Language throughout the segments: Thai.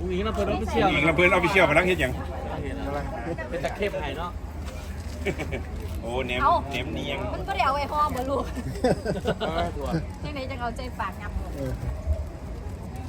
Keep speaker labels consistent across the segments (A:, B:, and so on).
A: อุ้งอิงน้ำเพิ่นออฟฟิเชียล
B: อีกลำเพิ่นเอาไปเชี่ยวพลังเฮ็ดหยัง
A: เป็นตะเข้บไห้เนาะ
B: โอ้เนมเนมเนียง
C: มันก็ได้เอาไว้ห้องบ่ลูก
A: เออตัว
C: จังไหนจังเอาใจปากงับ
D: เออ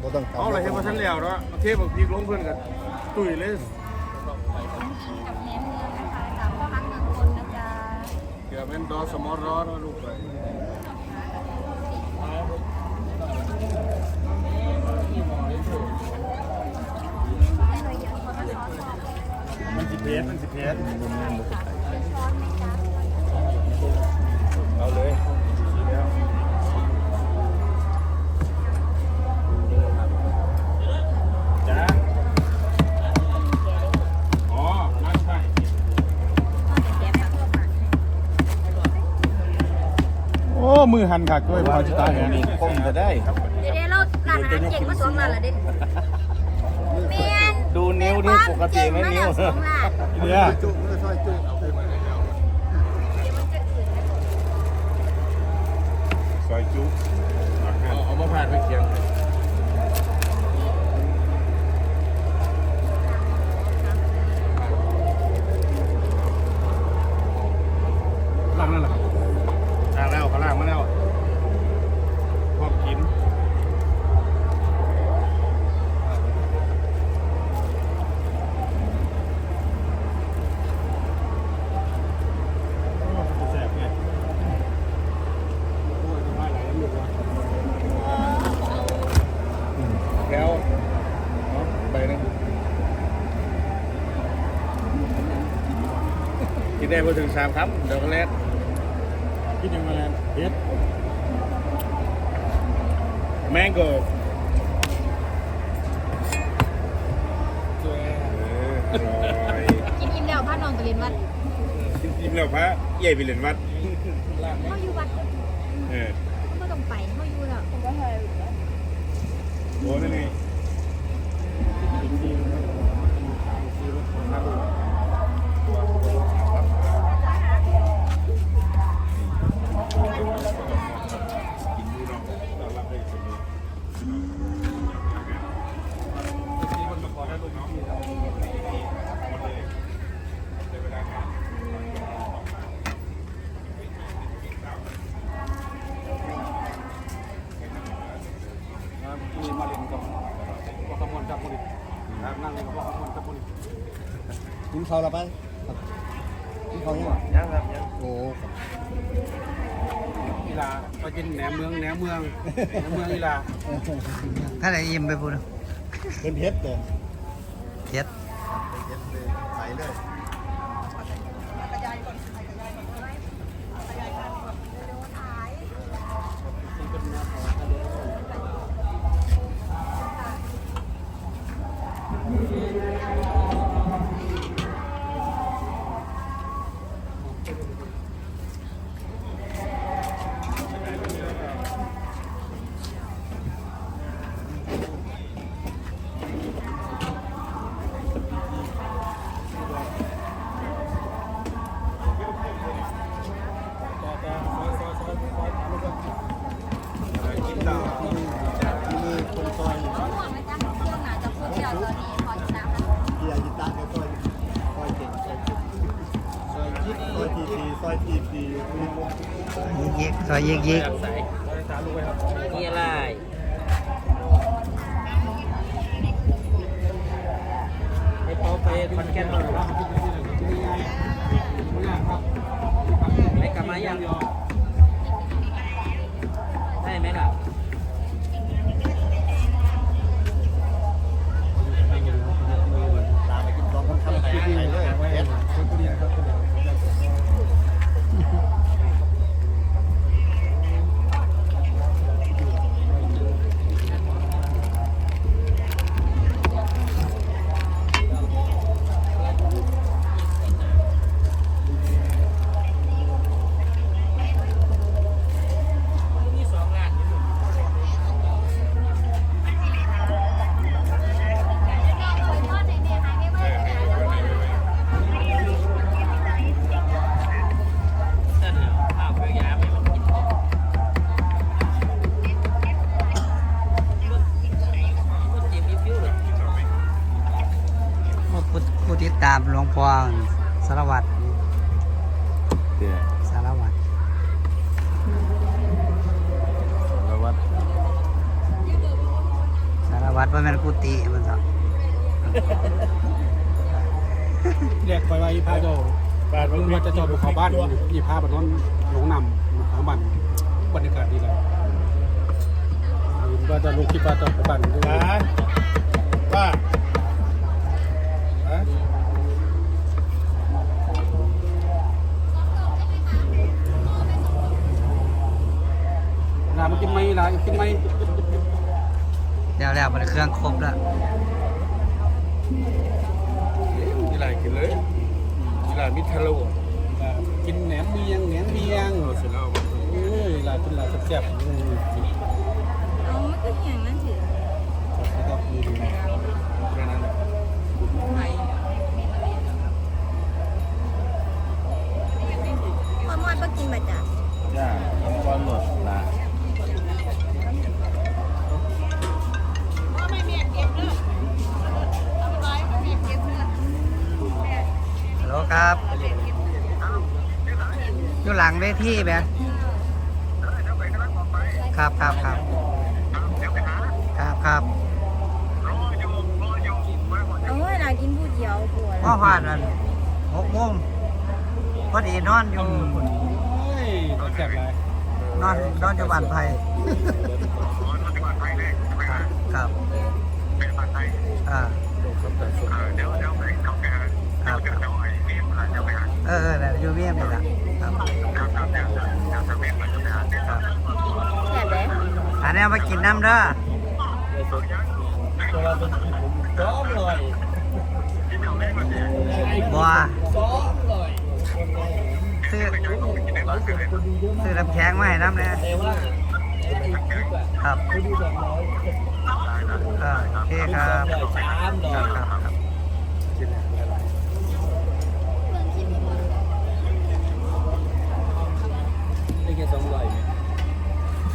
D: บ่ต้อง
E: เอาอะไรให้มาทันแล้วเนาะเทพบอกพีกลงเพื่อนกันตุ้ยเลย
C: กับแหนมเนืองนะคะจากพ่อฮักเมืองคนนะจ๊ะ
E: เกือบเป็นดอสมอรอเนาะลูกไป
B: มันสิเพชรมันสิเพชร
C: ช้อนไหมจ๊ะ
B: เอาเลยจ้าอ๋อนั่นใช่
D: โอ้ มือหันคักด้วยพอจิตายเนี่ย
B: นี่คงจะได้ครับ
C: เดี๋ยวเราร้านอาหารเก่งมาสองร้านแล้วดิเมียน
B: ดูนิ้วนี่ปกติไหมนิ้ว
C: สองร้าน
D: เนี่ย
E: จุกไม่ซอยจุกเอาไปมาแล้ว
B: ซอยจุ๊
E: เอาเอามาผ่านไปเคียง
D: ล่างนั่นแหละ
B: ล่างแล้วเขาล่างมาแล้วพร้อมกิน
D: แซ่บไง
E: แถวเนาะไปนะกิน ได้พอถึงสามคำเดี๋ยวก็แลด
D: กินยังไงแล้วเฮ็ด
E: แมงโก้
B: เอออร่อย
C: กินอิ่มแล้วพาน้องไปเรียนวัด
B: กินแล้วพระเย่ไปเล่นวัด
C: เขาอยู่วัด
B: เออ
C: เขาไม่ต้องไปเขาอยู่แล้ว
B: โอ้นั่นไงกิน ค
A: รับนั่งเล่นกับพ่อขมวลกับบุรี
D: กินข้าวและไปกินข้าวยัง
A: ยังครับยัง
D: โอ้
A: อีลาไปกินแหนมเมืองแหนมเมืองแหนมเมืองอีลา
F: ถ้าไหนยิ้มไปพูด
D: เป็นเพชรเลย
F: เย็ด
D: เพชรเลยใสเลย
B: อ
D: ยทีทีซอยทีที
F: ยิกยิกซอยยิกยิก
A: นี่อะไรไอ้เปาไปคอนแกนหน่อยครับไม่กลับมายัง ด
D: ตาม
F: หลวงพ่อสารวัตร
E: เดี๋ยว
F: สารวัตร
E: สารวัตร
F: สารวัตรว่าแม่นกุฏิมันสัก
A: เรียกไปว่าอีพาเจ้า
E: บ้าน
A: ว่าจะจอดบนเขาบ้านอีพาบ้านนั้นหลงนำของบ้านบรรยากาศดีเลยว่าจะลงคลิปว่าจะไปบ้านด้วย
E: นะว่าา
A: มากินไหมลากินไหม
F: แล้วแล้วมันเครื่องครบแล้ว
E: นี่ไรกินเลยนี่ไรมิทะลุ
A: กินแหนมเมียงแหนมเมียง
E: เสร็จแล้ว
A: เอ้ยลากินลาแซ่บๆอืม
C: เอามันก็เหี่ยงนั่นถือ
A: นะครับมี
E: ค
F: รับอยู่หลังเวทีแบครับครับครับครับครับ
C: เอาเวลากินผู้เดียวปวด
F: พ่อหอดอันหกโมงพอดีนอนอยู่
A: เฮ้ยแซ่บเลย
F: นอนนอนอยู่บ้านไผ่ครับอ่า
E: ลงคำตัดส่วน
F: ครับเออ เออเดี๋ยวอยู่เมียมนี่ละครับครับ
C: แซ่บเลย
F: อันนี้เอามากินน้ำเด้อ
D: ตัวเราเป็นผมซ้อมเลย
F: บัว
D: ซ้อมเลย
F: ซื้อ
D: เสื้อ
F: น้ำแข็งมาให้น้ำเนี่ย
D: ค
F: รับโอเคครับ
D: ร้อยสามร้
F: ครับ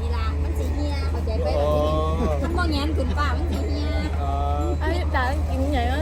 A: กี
C: ฬามันสิเฮียเข้าใจไปมันบ่แงนขึ้นป่ามันสิเฮีย
G: ไอ้ตากินอย่างนั้
D: น